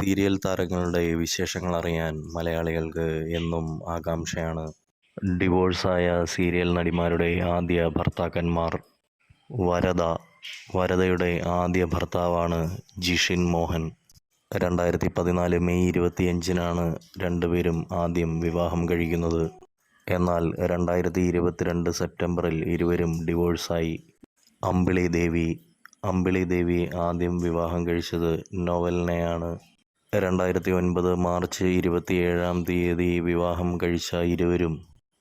Serial താരങ്ങളുടെ വിശേഷങ്ങൾ അറിയാൻ മലയാളികൾക്ക് എന്നും ആകാംക്ഷയാണ്. ഡിവോഴ്സായ സീരിയൽ നടിമാരുടെ ആദ്യ ഭർത്താക്കന്മാർ വരദ. വരദയുടെ ആദ്യ ഭർത്താവാണ് ജിഷിൻ മോഹൻ. രണ്ടായിരത്തി പതിനാല് മെയ് ഇരുപത്തിയഞ്ചിനാണ് രണ്ടുപേരും ആദ്യം വിവാഹം കഴിക്കുന്നത്. എന്നാൽ രണ്ടായിരത്തി ഇരുപത്തിരണ്ട് സെപ്റ്റംബറിൽ ഇരുവരും ഡിവോഴ്സായി. അമ്പിളി ദേവി അമ്പിളി ദേവി ആദ്യം വിവാഹം കഴിച്ചത് നോവലിനെയാണ്. രണ്ടായിരത്തി ഒൻപത് മാർച്ച് ഇരുപത്തിയേഴാം തീയതി വിവാഹം കഴിച്ച ഇരുവരും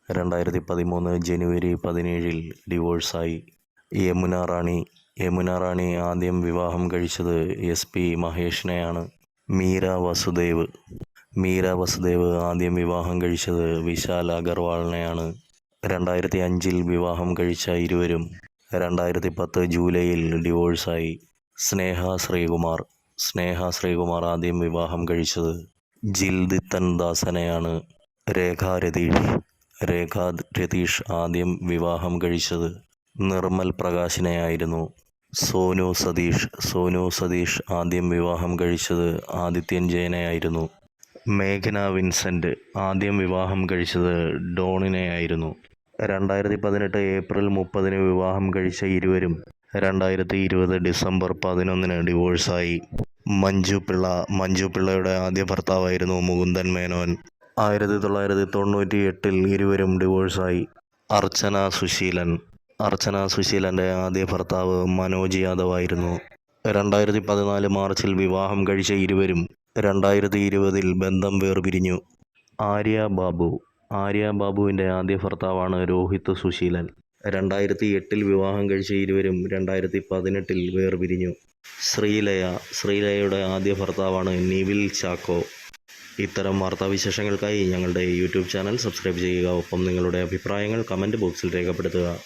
രണ്ടായിരത്തി പതിമൂന്ന് ജനുവരി പതിനേഴിൽ ഡിവോഴ്സായി. യമുന റാണി യമുന റാണി ആദ്യം വിവാഹം കഴിച്ചത് എസ് പി മഹേഷിനെയാണ്. മീര വസുദേവ്. മീര വസുദേവ് ആദ്യം വിവാഹം കഴിച്ചത് വിശാൽ അഗർവാളിനെയാണ്. രണ്ടായിരത്തി അഞ്ചിൽ വിവാഹം കഴിച്ച ഇരുവരും രണ്ടായിരത്തി പത്ത് ജൂലൈയിൽ ഡിവോഴ്സായി. സ്നേഹ ശ്രീകുമാർ. സ്നേഹ ശ്രീകുമാർ ആദ്യം വിവാഹം കഴിച്ചത് ജിൽദിത്തൻ ദാസനെയാണ് രേഖ രതീഷ് രേഖ രതീഷ് ആദ്യം വിവാഹം കഴിച്ചത് നിർമ്മൽ പ്രകാശിനെയായിരുന്നു. സോനു സതീഷ് സോനു സതീഷ് ആദ്യം വിവാഹം കഴിച്ചത് ആദിത്യൻ ജയനെയായിരുന്നു. മേഘന വിൻസെന്റ് ആദ്യം വിവാഹം കഴിച്ചത് ഡോണിനെയായിരുന്നു. രണ്ടായിരത്തി പതിനെട്ട് ഏപ്രിൽ മുപ്പതിന് വിവാഹം കഴിച്ച ഇരുവരും രണ്ടായിരത്തി ഇരുപത് ഡിസംബർ പതിനൊന്നിന് ഡിവോഴ്സായി. മഞ്ജു പിള്ള മഞ്ജു പിള്ളയുടെ ആദ്യ ഭർത്താവായിരുന്നു മുകുന്ദൻ മേനോൻ. ആയിരത്തി തൊള്ളായിരത്തി തൊണ്ണൂറ്റി എട്ടിൽ ഇരുവരും ഡിവോഴ്സായി. അർച്ചന സുശീലൻ. അർച്ചന സുശീലന്റെ ആദ്യ ഭർത്താവ് മനോജ് യാദവ് ആയിരുന്നു രണ്ടായിരത്തി പതിനാല് മാർച്ചിൽ വിവാഹം കഴിച്ച ഇരുവരും രണ്ടായിരത്തി ഇരുപതിൽ ബന്ധം വേർപിരിഞ്ഞു. ആര്യ ബാബു. ആര്യ ബാബുവിന്റെ ആദ്യ ഭർത്താവാണ് രോഹിത് സുശീലൻ. രണ്ടായിരത്തി എട്ടിൽ വിവാഹം കഴിച്ച ഇരുവരും രണ്ടായിരത്തി പതിനെട്ടിൽ വേർപിരിഞ്ഞു. ശ്രീലയ ശ്രീലയയുടെ ആദ്യ ഭർത്താവാണ് നിവിൽ ചാക്കോ. ഇത്തരം വാർത്താവിശേഷങ്ങൾക്കായി ഞങ്ങളുടെ യൂട്യൂബ് ചാനൽ സബ്സ്ക്രൈബ് ചെയ്യുക. ഒപ്പം നിങ്ങളുടെ അഭിപ്രായങ്ങൾ കമന്റ് ബോക്സിൽ രേഖപ്പെടുത്തുക.